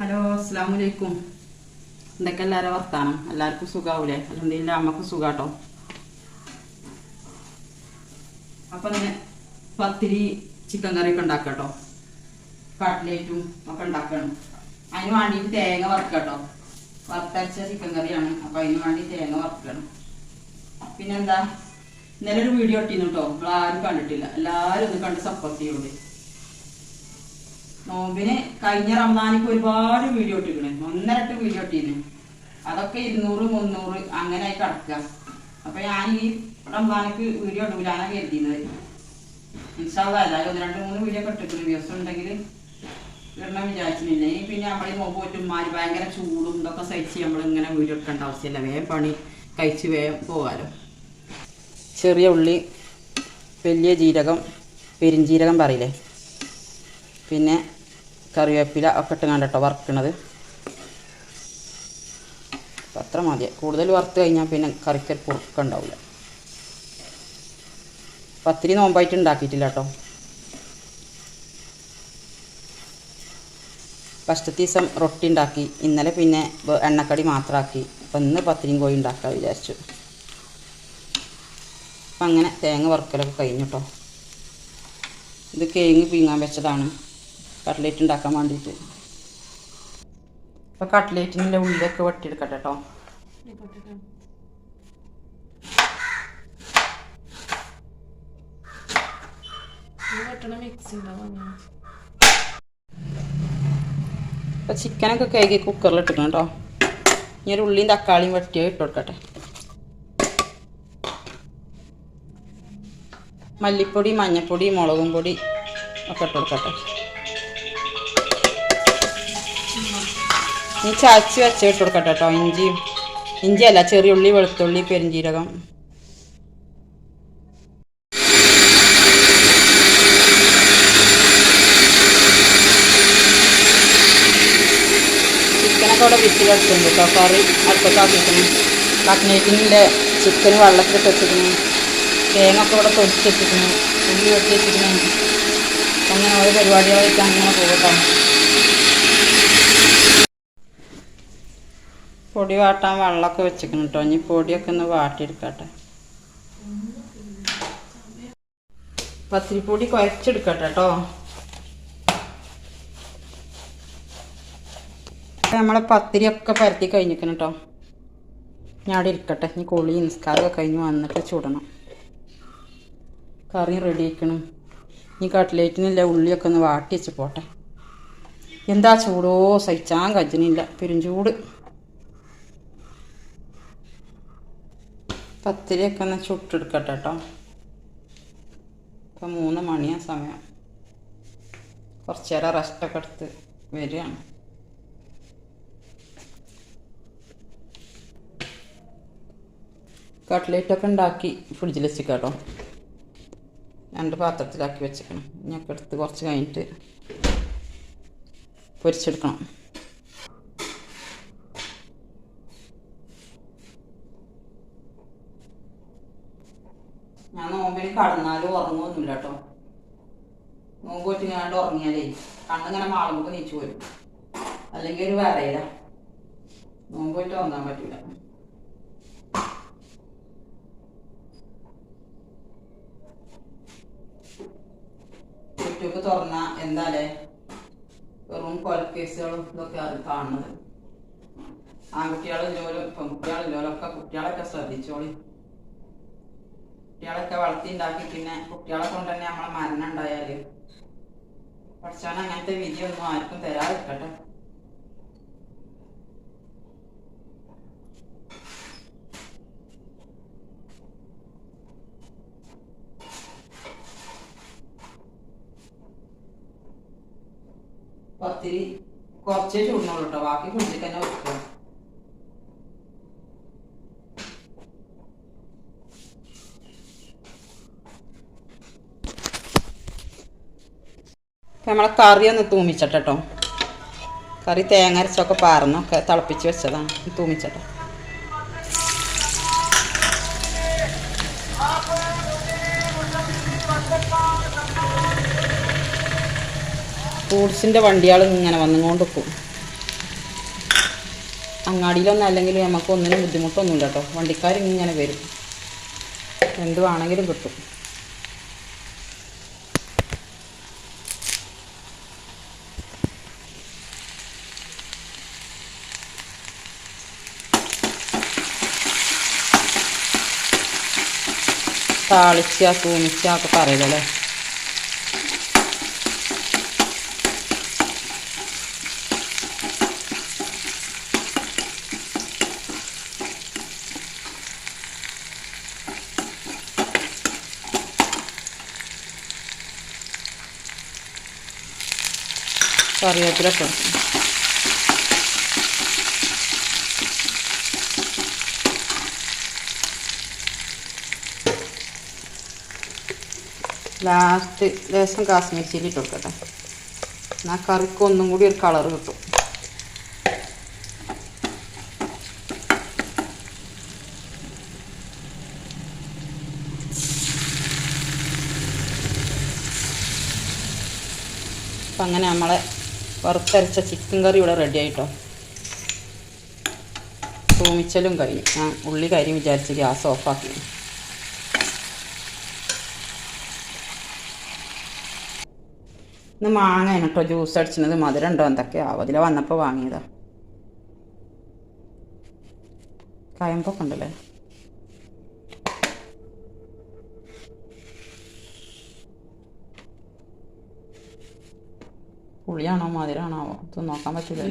Hello അസ്സാം വലൈക്കും എന്തൊക്കെ എല്ലാവരും വർത്താനം? എല്ലാവർക്കും സുഖാവൂലേ? അല്ലെന്തെങ്കിലും അമ്മയ്ക്ക് സുഖാട്ടോ. അപ്പം ഇങ്ങനെ പത്തിരി ചിക്കൻ കറിയൊക്കെ ഉണ്ടാക്കട്ടോ. കട്ട്ലേറ്റും ഒക്കെ ഉണ്ടാക്കണം. അതിന് വേണ്ടിയിട്ട് തേങ്ങ വറുക്കട്ടോ. വറുത്തരച്ച ചിക്കൻ കറിയാണ്. അപ്പം അതിന് വേണ്ടി തേങ്ങ വറുക്കണം. പിന്നെന്താ? ഇന്നലെ ഒരു വീഡിയോ ഇട്ടിരുന്നു കേട്ടോ. നമ്മൾ ആരും കണ്ടിട്ടില്ല. എല്ലാവരും ഒന്ന് കണ്ട് സപ്പോർട്ട് ചെയ്യുള്ളൂ നോമ്പിന് കഴിഞ്ഞ റമദാനിക്ക് ഒരുപാട് വീഡിയോ ഇട്ടിരിക്കണേ ഒന്നരട്ട് വീഡിയോ ഇട്ടിരുന്നു അതൊക്കെ ഇരുന്നൂറ് മുന്നൂറ് അങ്ങനെ കിടക്കുക. അപ്പൊ ഞാൻ ഈ റമദാനിക്ക് വീഡിയോ ഇടൂലാണ് കരുതിയത്. ഇൻഷാല്ല എല്ലാവരും ഒന്ന് രണ്ട് മൂന്ന് വീഡിയോ ഇട്ടിട്ടുണ്ട്. ദിവസം ഉണ്ടെങ്കിൽ ഇടണം വിചാരിച്ചിട്ടില്ല ഈ പിന്നെ നമ്മൾ നോമ്പ് പോറ്റുമാര് ഭയങ്കര ചൂടും ഇതൊക്കെ സഹിച്ച് നമ്മൾ ഇങ്ങനെ വീഡിയോ എടുക്കേണ്ട ആവശ്യമില്ല. വേഗം പണി കഴിച്ച് വേഗം പോകാലോ. ചെറിയ ഉള്ളി വലിയ ജീരകം പെരിഞ്ജീരകം പറയില്ലേ? പിന്നെ കറിവേപ്പില ഒക്കെ ഇട്ട് കണ്ടട്ടോ വറുക്കണത്. അപ്പം അത്ര മതി. കൂടുതൽ വറുത്ത് കഴിഞ്ഞാൽ പിന്നെ കറിക്കൊരു പൊറുക്കം ഉണ്ടാവില്ല പത്തിരി നോമ്പായിട്ട് ഉണ്ടാക്കിയിട്ടില്ല കേട്ടോ. ഫസ്റ്റത്തെ ദിവസം റൊട്ടി ഉണ്ടാക്കി ഇന്നലെ പിന്നെ എണ്ണക്കടി മാത്രമാക്കി അപ്പം ഇന്ന് പത്തിരിയും കോഴി ഉണ്ടാക്കാൻ വിചാരിച്ചു. അപ്പം അങ്ങനെ തേങ്ങ വറുക്കലൊക്കെ കഴിഞ്ഞു കേട്ടോ. ഇത് കേങ്ങ് പീങ്ങാൻ വെച്ചതാണ്. കട്ട്ലേറ്റ് ഉണ്ടാക്കാൻ വേണ്ടിയിട്ട് അപ്പോൾ കട്ട്ലേറ്റിന്റെ ഉള്ളിലൊക്കെ വെട്ടിയെടുക്കട്ടെ കേട്ടോ അപ്പോൾ ചിക്കനൊക്കെ കഴുകി കുക്കറിൽ ഇട്ടിക്കണം കേട്ടോ ഇനി ഒരു ഉള്ളിയും തക്കാളിയും വെട്ടിയോ ഇട്ട് കൊടുക്കട്ടെ. മല്ലിപ്പൊടി മഞ്ഞൾപ്പൊടി മുളകും പൊടി ഒക്കെ ഇട്ട് കൊടുക്കട്ടെ. ഇനി ചാച്ചി വെച്ചിട്ട് കൊടുക്കട്ടെ കേട്ടോ ഇഞ്ചി. ഇഞ്ചി അല്ല ചെറിയ ഉള്ളി വെളുത്തുള്ളി പെരിഞ്ചീരകം ചിക്കനൊക്കെ അവിടെ വിസിലെടുത്തുണ്ട് കേട്ടോ കറി അടുപ്പത്താക്കിക്കണം കട്ട്നേറ്റിന്റെ ചിക്കൻ വെള്ളത്തിലിട്ട് വെച്ചിരിക്കുന്നു. തേങ്ങ ഒക്കെ ഇവിടെ പൊടിച്ച് വെച്ചിരിക്കുന്നു. ഉള്ളി വെട്ടി വെച്ചിരിക്കുന്നു. അങ്ങനെ ഓരോ പരിപാടികളായിട്ട് അങ്ങനെ പോകട്ടോ പൊടി വാട്ടാൻ വെള്ളമൊക്കെ വെച്ചിരിക്കണം കേട്ടോ. ഇനി പൊടിയൊക്കെ ഒന്ന് വാട്ടിയെടുക്കട്ടെ. പത്തിരിപ്പൊടി കുഴച്ചെടുക്കട്ടെ കേട്ടോ. നമ്മളെ പത്തിരിയൊക്കെ പരത്തി കഴിഞ്ഞിരിക്കണം കേട്ടോ. ഞാൻ അവിടെ ഇരിക്കട്ടെ. ഇനി കുളി നിസ്കാരമൊക്കെ കഴിഞ്ഞ് വന്നിട്ട് ചുടണം. കറി റെഡി ആക്കണം ഈ കട്ട്ലേറ്റിനില്ല ഉള്ളിയൊക്കെ ഒന്ന് വാട്ടി വെച്ച് പോട്ടെ. എന്താ ചൂടോ? സഹിച്ചാൻ കജ്ജനില്ല. പെരുംചൂട്. പത്തിരിയൊക്കെ ഒന്ന് ചുട്ടെടുക്കട്ടെ കേട്ടോ. ഇപ്പം മൂന്ന് മണിയാ സമയം. കുറച്ച് നേരം റെസ്റ്റൊക്കെ എടുത്ത് വരികയാണ്. കട്ട്ലേറ്റൊക്കെ ഉണ്ടാക്കി ഫ്രിഡ്ജിൽ വെച്ചിക്കാം കേട്ടോ. രണ്ട് പാത്രത്തിലാക്കി വെച്ചേക്കണം ഇനിയൊക്കെ എടുത്ത് കുറച്ച് കഴിഞ്ഞിട്ട് പൊരിച്ചെടുക്കണം ഞാൻ നോമ്പിന് കടന്നാലും ഉറങ്ങുമൊന്നുമില്ല കേട്ടോ. നോമ്പ് വെച്ചിങ്ങാണ്ട് ഉറങ്ങിയാലേ കണ്ണിങ്ങനെ മാളുമ്പോൾ നീച്ചു വരും അല്ലെങ്കിൽ ഒരു വേറെയില്ല നോമ്പ് പോയിട്ട് ഉറങ്ങാൻ പറ്റൂല. യൂട്യൂബ് തുറന്ന എന്താലേ? വെറും കൊലക്കേസുകളും ഇതൊക്കെ ആണ് കാണുന്നത്. ആൺകുട്ടികളില്ലോലും പെൺകുട്ടികളില്ലോലും ഒക്കെ കുട്ടികളൊക്കെ ശ്രദ്ധിച്ചോളി. കുട്ടികളൊക്കെ വളർത്തി ഉണ്ടാക്കി പിന്നെ കുട്ടികളെ കൊണ്ട് തന്നെ നമ്മളെ മരണം ഉണ്ടായാൽ. പഠിച്ചാൽ അങ്ങനത്തെ വിധിയൊന്നും ആർക്കും തരാതിരിക്കട്ടെ. പത്തിരി കുറച്ചേ ചൂടുന്നുള്ളൂ കേട്ടോ ബാക്കി ഫ്രിഡ്ജിൽ തന്നെ വെക്കുക. നമ്മളെ കറി ഒന്ന് തൂമിച്ചട്ടോ കറി തേങ്ങ അരച്ചൊക്കെ പാർന്നൊക്കെ തിളപ്പിച്ച് വെച്ചതാണ് തൂമിച്ചട്ടെ. ഫ്രൂട്ട്സിന്റെ വണ്ടികൾ ഇങ്ങനെ വന്നുകൊണ്ട് നിൽക്കും അങ്ങാടിയിലൊന്നും അല്ലെങ്കിൽ നമുക്ക് ഒന്നിനും ബുദ്ധിമുട്ടൊന്നുമില്ല കേട്ടോ. വണ്ടിക്കാരിങ്ങനെ വരും. എന്ത് വേണമെങ്കിലും കിട്ടും. താളിച്ച തൂമിച്ച ഒക്കെ പറയലല്ലേ കറിവേപ്പിലൊക്കെ ലാസ്റ്റ് ലേശം കാശ്മീരി ചില്ലി ഇട്ട് കൊടുക്കട്ടെ എന്നാൽ കറിക്ക് ഒന്നും കൂടി ഒരു കളർ കിട്ടും. അപ്പം അങ്ങനെ നമ്മളെ വറുത്തരച്ച ചിക്കൻ കറി ഇവിടെ റെഡി ആയിട്ടോ. തൂമിച്ചലും കഴിഞ്ഞു. ഞാൻ ഉള്ളി കരി വിചാരിച്ച് ഗ്യാസ് ഓഫാക്കി ഇന്ന് മാങ്ങയാണ് കേട്ടോ ജ്യൂസ് അടിച്ചത് മധുരം ഉണ്ടോ? എന്തൊക്കെ അതിൽ അതിലെ വന്നപ്പോൾ വാങ്ങിയതാ. കയമ്പൊക്കെ ഉണ്ടല്ലേ? പുളിയാണോ? മധുരമാണോ ഇത് നോക്കാൻ പറ്റില്ല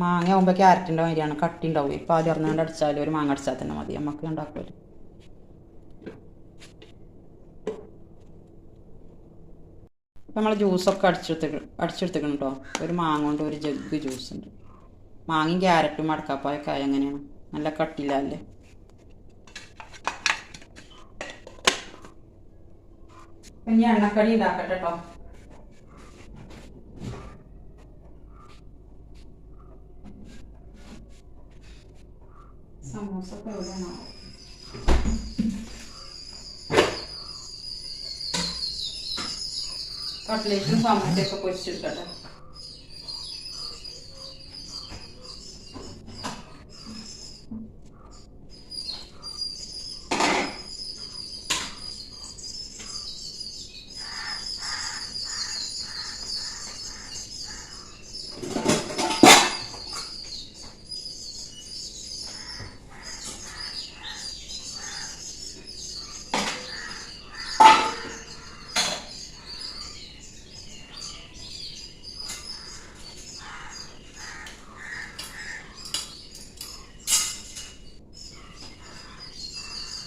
മാങ്ങ ആകുമ്പോൾ ക്യാരറ്റിന്റെ മാതിരിയാണ്. കട്ടി ഉണ്ടാവും. ഇപ്പം ആദ്യം ഇറങ്ങാണ്ട് അടിച്ചാൽ ഒരു മാങ്ങ അടിച്ചാൽ തന്നെ മതി. നമുക്ക് ഉണ്ടാക്കുമല്ലോ ഇപ്പം നമ്മൾ ജ്യൂസൊക്കെ അടിച്ചെടുത്ത് അടിച്ചെടുത്തേക്കണം കേട്ടോ ഒരു മാങ്ങ കൊണ്ട് ഒരു ജഗ് ജ്യൂസ് ഉണ്ട്. മാങ്ങയും ക്യാരറ്റും അടക്കാപ്പായൊക്കെ ആയ എങ്ങനെയാണ്? നല്ല കട്ടിയില്ലല്ലേ ഇനി എണ്ണക്കടി ഉണ്ടാക്കട്ടെ കേട്ടോ സമോസ ഒക്കെ കട്ട്ലേറ്റും സമോസയൊക്കെ പൊരിച്ചെടുക്കട്ടെ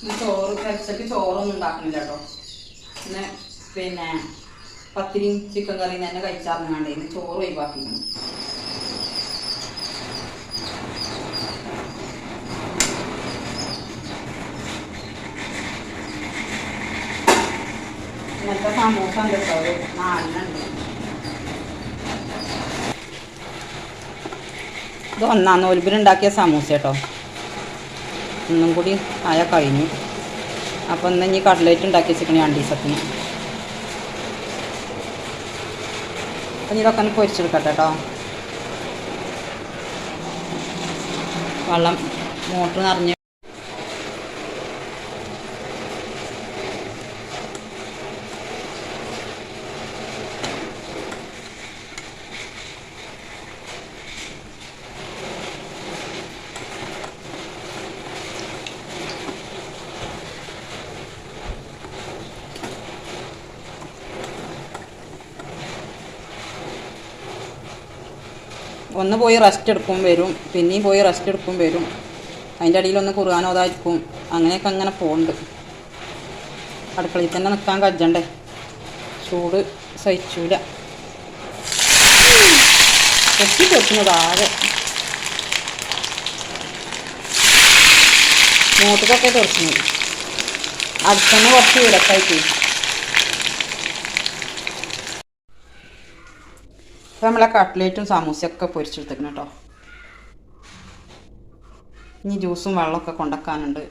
ഈ ചോറ് കഴിച്ചിട്ട് ചോറൊന്നും ഉണ്ടാക്കണില്ല കേട്ടോ. പിന്നെ പിന്നെ പത്തിരിയും ചിക്കൻ കറിയും തന്നെ കഴിച്ചാർന്നാണ്ടേ ഇന്ന് ചോറ് ഒഴിവാക്കിക്കണം ഇന്നത്തെ സമൂസ ഉണ്ട് കേട്ടോ ഒരു നാലിനുണ്ട് ഇത് ഒന്നാം നോൽബിലുണ്ടാക്കിയ സമൂസ കേട്ടോ. ഒന്നും കൂടി ആയ കഴിഞ്ഞു. അപ്പം ഇന്ന് ഇനി കട്ലേറ്റ് ഉണ്ടാക്കി വെച്ചിരിക്കണേ അണ്ടീസത്തിന് അപ്പം ഇതൊക്കെ ഒന്ന് പൊരിച്ചെടുക്കട്ടെ കേട്ടോ വെള്ളം മോട്ടർ നിറഞ്ഞ് ഒന്ന് പോയി റെസ്റ്റ് എടുക്കും വരും. പിന്നെയും പോയി റെസ്റ്റ് എടുക്കും വരും. അതിന്റെ അടിയിൽ ഒന്ന് കുറുകാനോതായിരിക്കും അങ്ങനെയൊക്കെ അങ്ങനെ പോകുന്നുണ്ട് അടുക്കളയിൽ തന്നെ നിൽക്കാൻ കജ്ജണ്ടേ. ചൂട് സഹിച്ചൂല. കൊത്തി പൊട്ടുന്നത് ആകെ മൂട്ടുകൊക്കെ തുറച്ചു അടുത്തന്നെ കുറച്ച് വിടക്കായിട്ട് അപ്പോൾ നമ്മളെ കട്ട്ലേറ്റും സമൂസയൊക്കെ പൊരിച്ചെടുത്തേക്കണം കേട്ടോ ഇനി ജ്യൂസും വെള്ളമൊക്കെ കൊണ്ടുവെക്കാനുണ്ട്